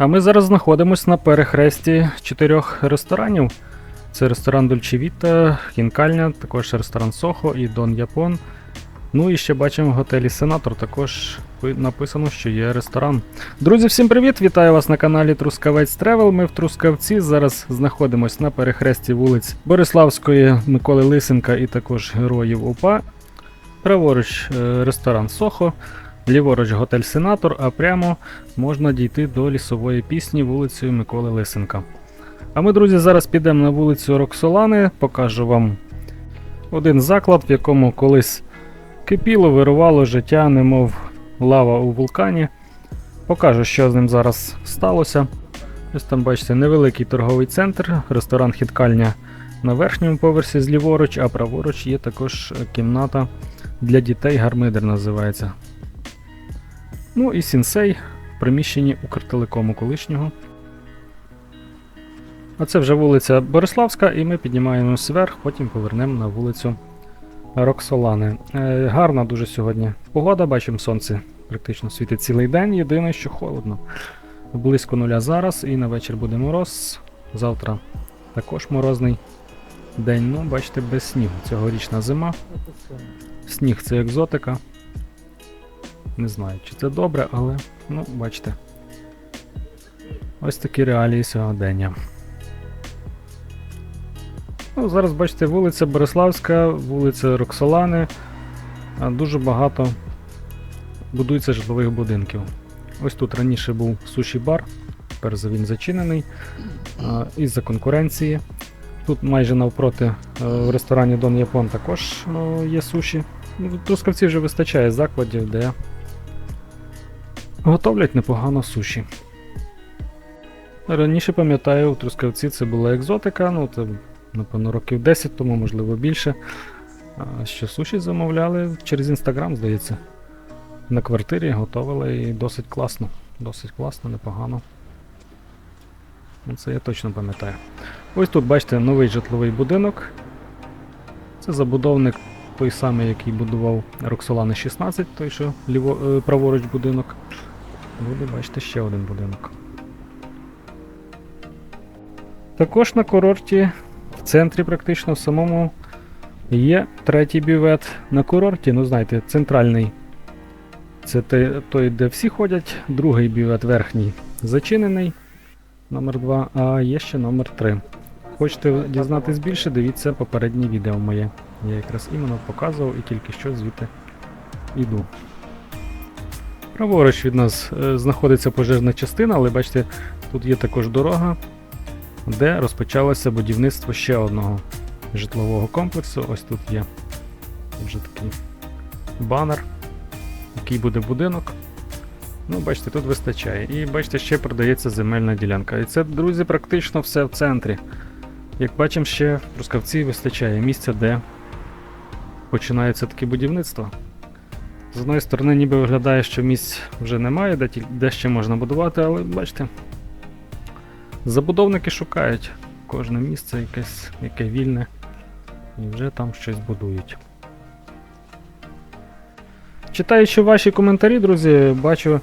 А ми зараз знаходимося на перехресті чотирьох ресторанів. Це ресторан Дольче Віта, Хінкальня, також ресторан Сохо і Дон Япон. Ну і ще бачимо в готелі Сенатор, також написано, що є ресторан. Друзі, всім привіт! Вітаю вас на каналі Трускавець Тревел. Ми в Трускавці зараз знаходимося на перехресті вулиць Бориславської, Миколи Лисенка і також Героїв УПА. Праворуч е, ресторан Сохо, ліворуч готель Сенатор, а прямо можна дійти до лісової пісні вулицею Миколи Лисенка. А ми, друзі, зараз підемо на вулицю Роксолани, покажу вам один заклад, в якому колись кипіло, вирувало життя, немов лава у вулкані. Покажу, що з ним зараз сталося. Ось там, бачите, невеликий торговий центр, ресторан Хіткальня на верхньому поверсі зліворуч, а праворуч є також кімната для дітей, гармидер називається. Ну і сінсей в приміщенні Укртелекому колишнього. А це вже вулиця Бориславська, і ми піднімаємося вверх, потім повернемо на вулицю Роксолани. Е, гарна дуже сьогодні погода, бачимо сонце практично світить цілий день. Єдине, що холодно. Близько нуля зараз, і на вечір буде мороз. Завтра також морозний день. Ну, бачите, без снігу. Цьогорічна зима. Сніг це екзотика. Не знаю, чи це добре, але ну, бачите. Ось такі реалії сьогодення. Ну, зараз бачите, вулиця Бориславська, вулиця Роксолани. Дуже багато будується житлових будинків. Ось тут раніше був суші-бар, тепер він зачинений із-за конкуренції. Тут майже навпроти е, в ресторані Дон Япон також е, є суші. Ну, Трускавці вже вистачає закладів, де готовлять непогано суші. Раніше пам'ятаю, у Трускавці це була екзотика, ну це, напевно, років 10 тому, можливо, більше. Що суші замовляли через інстаграм, здається. На квартирі готували і досить класно. Досить класно, непогано. Ну, Це я точно пам'ятаю. Ось тут, бачите, новий житловий будинок. Це забудовник той самий, який будував Роксолани 16, той, що ліво, е, праворуч будинок. Буде, бачите, ще один будинок. Також на курорті, в центрі практично в самому є третій бювет. На курорті, ну знаєте, центральний. Це той, де всі ходять. Другий бювет верхній зачинений. Номер 2, а є ще номер 3. Хочете дізнатись більше, дивіться попереднє відео моє. Я якраз іменно показував і тільки що звідти йду. Праворуч від нас е, знаходиться пожежна частина, але бачите, тут є також дорога, де розпочалося будівництво ще одного житлового комплексу. Ось тут є вже такий банер, який буде будинок. Ну, бачите, тут вистачає. І бачите, ще продається земельна ділянка. І це, друзі, практично все в центрі. Як бачимо, ще в Трускавці вистачає місця, де починається таке будівництво. З одної сторони, ніби виглядає, що місць вже немає, де, де ще можна будувати, але бачите, забудовники шукають кожне місце якесь, яке вільне, і вже там щось будують. Читаючи ваші коментарі, друзі, бачу,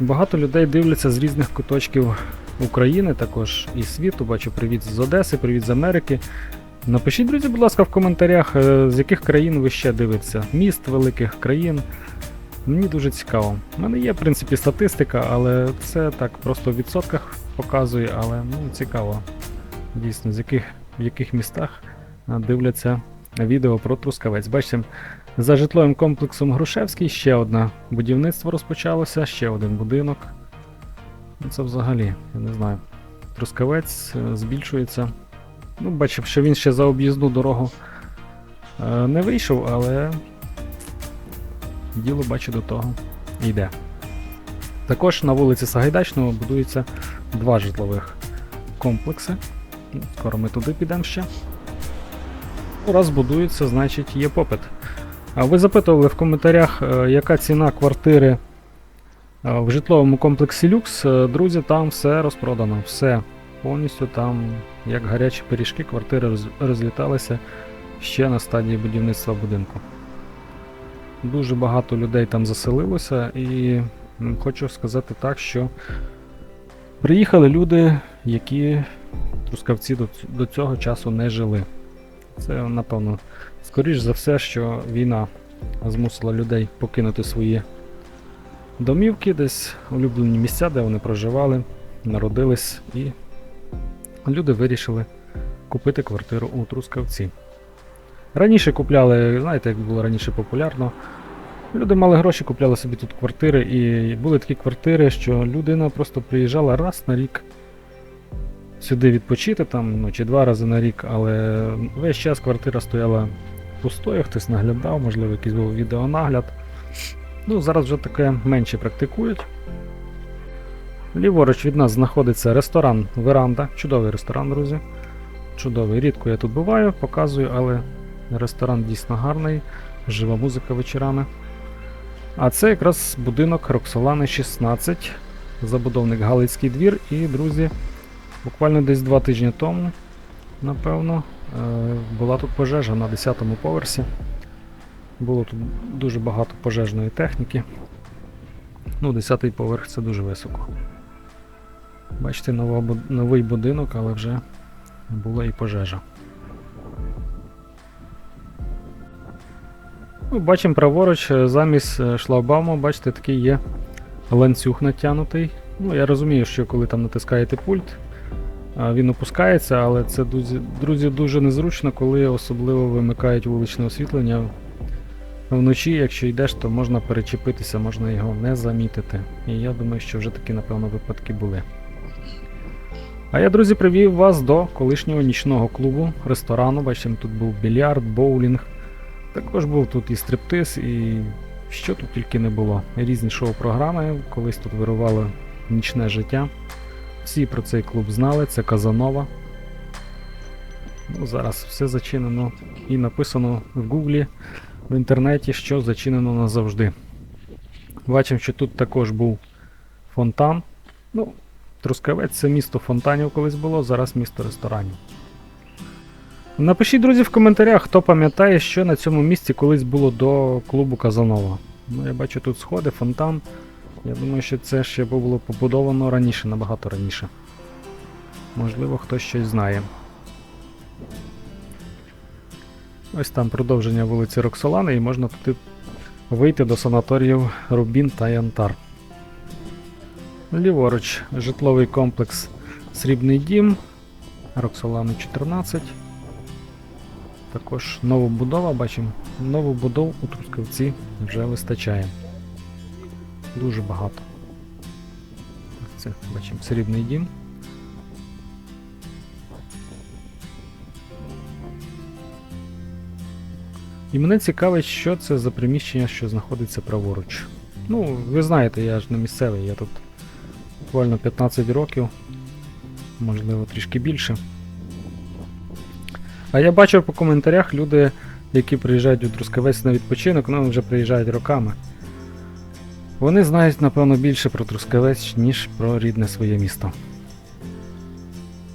багато людей дивляться з різних куточків України, також і світу. Бачу привіт з Одеси, привіт з Америки. Напишіть, друзі, будь ласка, в коментарях, е, з яких країн ви ще дивитеся. Міст великих країн. Мені дуже цікаво. У мене є, в принципі, статистика, але це так просто в відсотках показує, але ну, цікаво. Дійсно, з яких, в яких містах дивляться відео про Трускавець. Бачите, за житловим комплексом Грушевський ще одне будівництво розпочалося, ще один будинок. Ну, Це взагалі, я не знаю. Трускавець е, збільшується. Ну, бачив, що він ще за об'їзну дорогу е, не вийшов, але діло бачу до того йде. Також на вулиці Сагайдачного будуються два житлових комплекси. Ну, Скоро ми туди підемо ще. Ну, Раз будується, значить є попит. Ви запитували в коментарях, е, яка ціна квартири е, в житловому комплексі Люкс. Е, Друзі, там все розпродано. Все повністю там, як гарячі пиріжки, квартири розліталися ще на стадії будівництва будинку. Дуже багато людей там заселилося, і хочу сказати так, що Приїхали люди, які трускавці до, цього часу не жили. Це, напевно, скоріш за все, що війна змусила людей покинути свої домівки, десь улюблені місця, де вони проживали, народились, і люди вирішили купити квартиру у Трускавці. Раніше купляли, знаєте, як було раніше популярно. Люди мали гроші, купляли собі тут квартири, і були такі квартири, що людина просто приїжджала раз на рік сюди відпочити, там, ну, чи два рази на рік, але весь час квартира стояла пустою, хтось наглядав, можливо, якийсь був відеонагляд. Ну, зараз вже таке менше практикують. Ліворуч від нас знаходиться ресторан Веранда. Чудовий ресторан, друзі. Чудовий. Рідко я тут буваю, показую, але ресторан дійсно гарний, жива музика вечорами. А це якраз будинок Роксолани 16, забудовник Галицький двір. І, друзі, буквально десь два тижні тому, напевно, е, була тут пожежа на 10-му поверсі. Було тут дуже багато пожежної техніки. Ну, 10-й поверх це дуже високо. Бачите, нова, новий будинок, але вже була і пожежа. Ну, бачимо праворуч, е, замість е, шлагбауму, бачите, такий є ланцюг натягнутий. Ну, я розумію, що коли там натискаєте пульт, він опускається, але це, друзі, дуже незручно, коли особливо вимикають вуличне освітлення. Вночі, якщо йдеш, то можна перечепитися, можна його не замітити. І я думаю, що вже такі, напевно, випадки були. А я, друзі, привів вас до колишнього нічного клубу, ресторану. Бачимо, тут був більярд, боулінг. Також був тут і стриптиз, і що тут тільки не було. Різні шоу-програми, колись тут вирувало нічне життя. Всі про цей клуб знали, це Казанова. Ну, зараз все зачинено і написано в Гуглі в інтернеті, що зачинено назавжди. Бачимо, що тут також був фонтан. Ну, Трускавець це місто фонтанів колись було, зараз місто ресторанів. Напишіть, друзі, в коментарях, хто пам'ятає, що на цьому місці колись було до клубу Казанова. Ну, я бачу тут сходи, фонтан. Я думаю, що це ще було побудовано раніше, набагато раніше. Можливо, хтось щось знає. Ось там продовження вулиці Роксолани, і можна туди вийти до санаторіїв Рубін та Янтар. Ліворуч, житловий комплекс Срібний дім, Роксолани 14. Також новобудова, бачимо, новобудов у Трускавці вже вистачає. Дуже багато. Це, бачимо, срібний дім. І мене цікавить, що це за приміщення, що знаходиться праворуч. Ну, ви знаєте, я ж не місцевий, я тут буквально 15 років, можливо, трішки більше. А я бачив по коментарях люди, які приїжджають у Трускавець на відпочинок, ну вже приїжджають роками. Вони знають, напевно, більше про Трускавець, ніж про рідне своє місто.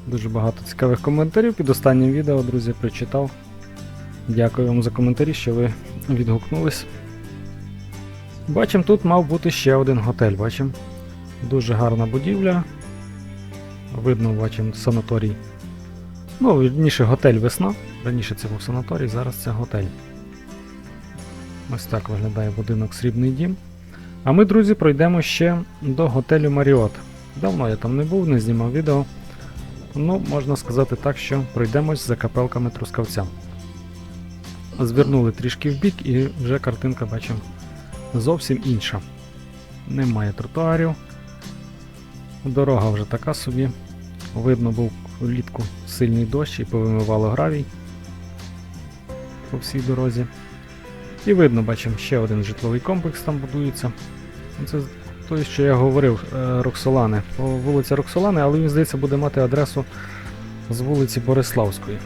Дуже багато цікавих коментарів під останнім відео, друзі, прочитав. Дякую вам за коментарі, що ви відгукнулись. Бачимо, тут мав бути ще один готель. Бачимо. Дуже гарна будівля. Видно, бачимо санаторій. Ну, вірніше, готель весна. Раніше це був санаторій, зараз це готель. Ось так виглядає будинок Срібний дім. А ми, друзі, пройдемо ще до готелю Маріот. Давно я там не був, не знімав відео. Ну, можна сказати так, що пройдемось за капелками Трускавця. Звернули трішки в бік і вже картинка бачимо зовсім інша. Немає тротуарів. Дорога вже така собі. Видно був влітку сильний дощ і повимивало гравій по всій дорозі. І видно, бачимо, ще один житловий комплекс там будується. Це той, що я говорив, е, Роксолани. Вулиця Роксолани, але він, здається, буде мати адресу з вулиці Бориславської.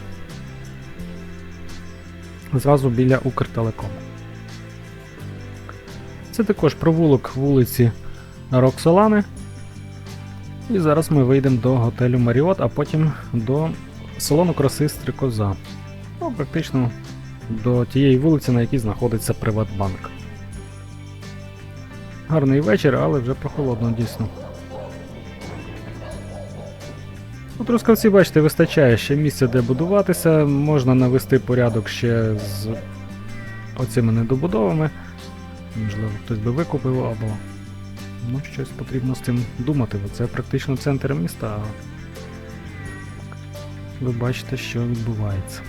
Зразу біля Укртелекому. Це також провулок вулиці Роксолани. І зараз ми вийдемо до готелю Маріот, а потім до салону краси Стрикоза. Ну, практично до тієї вулиці, на якій знаходиться Приватбанк. Гарний вечір, але вже прохолодно дійсно. У Трускавці, бачите, вистачає ще місця, де будуватися, можна навести порядок ще з оцими недобудовами. Можливо, хтось би викупив або ну, щось потрібно з цим думати, бо це практично центр міста. А ви бачите, що відбувається.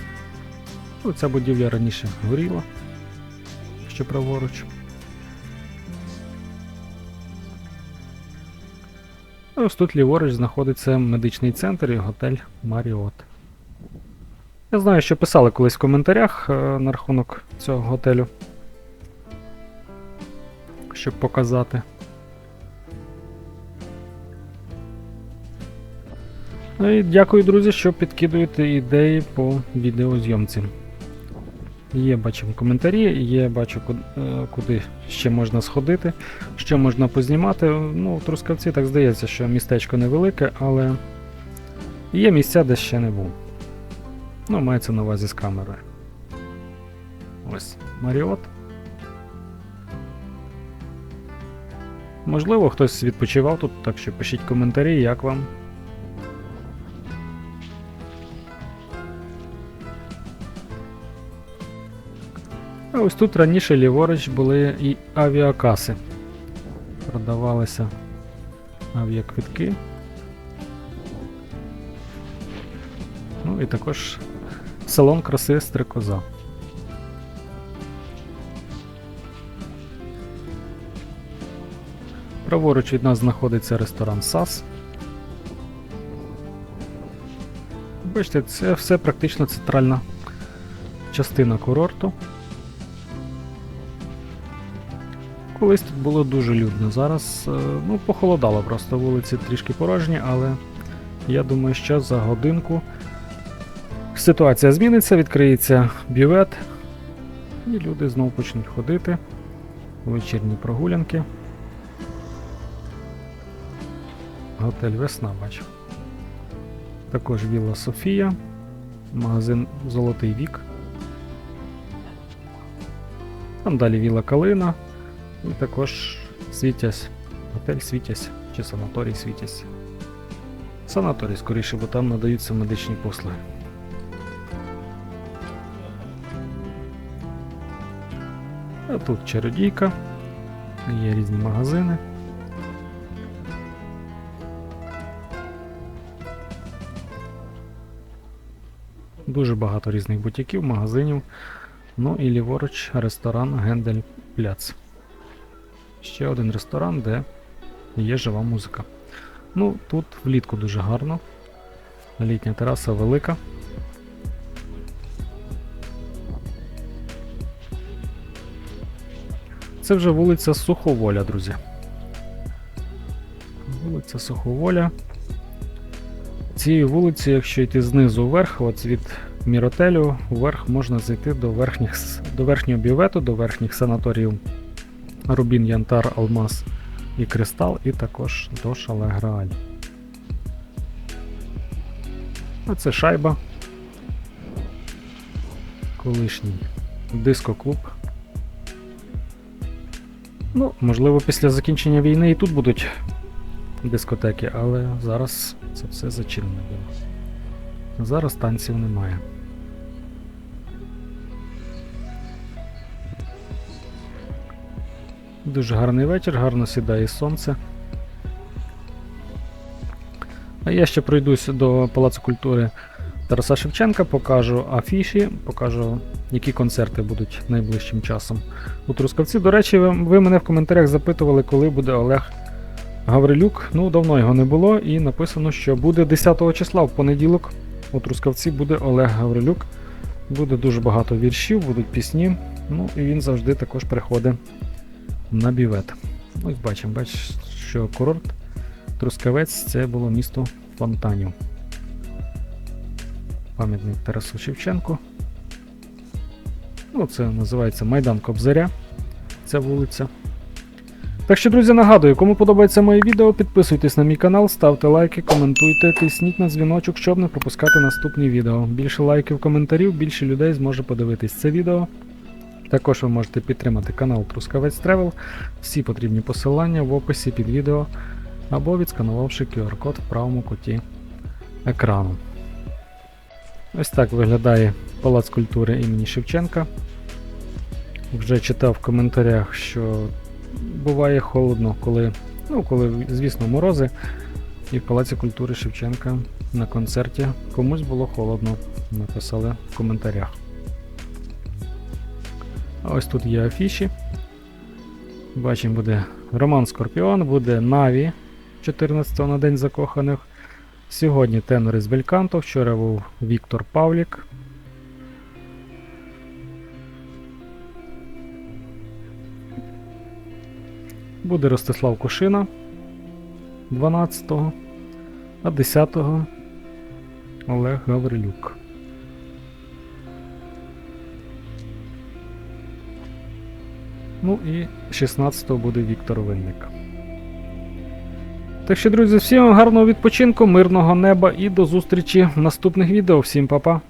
Ну, ця будівля раніше горіла, ще праворуч. Ось тут ліворуч знаходиться медичний центр і готель Маріот. Я знаю, що писали колись в коментарях е, на рахунок цього готелю. Щоб показати. Ну і дякую, друзі, що підкидуєте ідеї по відеозйомці. Є, бачимо коментарі, є, бачу, е, куди ще можна сходити, що можна познімати. Ну, в Трускавці так здається, що містечко невелике, але є місця, де ще не був. Ну, мається на увазі з камерою. Ось Маріот. Можливо, хтось відпочивав тут, так що пишіть коментарі, як вам. Ось тут раніше ліворуч були і авіакаси. Продавалися авіаквитки. Ну і також салон краси Стрекоза. Праворуч від нас знаходиться ресторан САС. Бачите, це все практично центральна частина курорту. Колись тут було дуже людно. Зараз е, ну, похолодало просто вулиці трішки порожні, але я думаю, що за годинку ситуація зміниться, відкриється бювет, і люди знову почнуть ходити. Вечірні прогулянки. Готель Весна бачу. Також Вілла Софія, магазин Золотий вік. Там далі Вілла Калина. І також Світязь. Готель Світязь чи санаторій Світязь. Санаторій скоріше, бо там надаються медичні послуги. А тут чародійка. Є різні магазини. Дуже багато різних бутіків, магазинів. Ну і ліворуч ресторан Гендель Пляц. Ще один ресторан, де є жива музика. Ну, тут влітку дуже гарно. Літня тераса велика. Це вже вулиця Суховоля, друзі. Вулиця Суховоля. Цією вулицею, якщо йти знизу вверх, от від Міротелю вверх можна зайти до, верхніх, до верхнього бювету, до верхніх санаторіїв Рубін, Янтар, Алмаз і Кристал, і також до Шале Грааль. А це шайба. Колишній диско-клуб. Ну, можливо, після закінчення війни і тут будуть дискотеки, але зараз це все зачинено. Зараз танців немає. Дуже гарний вечір, гарно сідає сонце. А я ще пройдусь до Палацу культури Тараса Шевченка, покажу афіші, покажу, які концерти будуть найближчим часом у Трускавці. До речі, ви, ви мене в коментарях запитували, коли буде Олег Гаврилюк. Ну, давно його не було, і написано, що буде 10 числа в понеділок. У Трускавці буде Олег Гаврилюк. Буде дуже багато віршів, будуть пісні. Ну і він завжди також приходить на бівет. Ось бачимо, бачиш, що курорт Трускавець це було місто фонтанів. Пам'ятник Тарасу Шевченку. Ну, це називається Майдан Кобзаря. Ця вулиця. Так що, друзі, нагадую, кому подобається моє відео, підписуйтесь на мій канал, ставте лайки, коментуйте, тисніть на дзвіночок, щоб не пропускати наступні відео. Більше лайків, коментарів, більше людей зможе подивитись це відео. Також ви можете підтримати канал Трускавець Тревел. Всі потрібні посилання в описі під відео або відсканувавши QR-код в правому куті екрану. Ось так виглядає Палац культури імені Шевченка. Вже читав в коментарях, що буває холодно, коли, ну, коли, звісно, морози. І в Палаці культури Шевченка на концерті комусь було холодно. Написали в коментарях. Ось тут є афіші. Бачимо, буде Роман Скорпіон, буде Наві 14 на День закоханих. Сьогодні тенори з Бельканто, вчора був Віктор Павлік. Буде Ростислав Кушина 12-го, а 10-го Олег Гаврилюк. Ну і 16-го буде Віктор Винник. Так що, друзі, всім гарного відпочинку, мирного неба і до зустрічі в наступних відео. Всім па-па!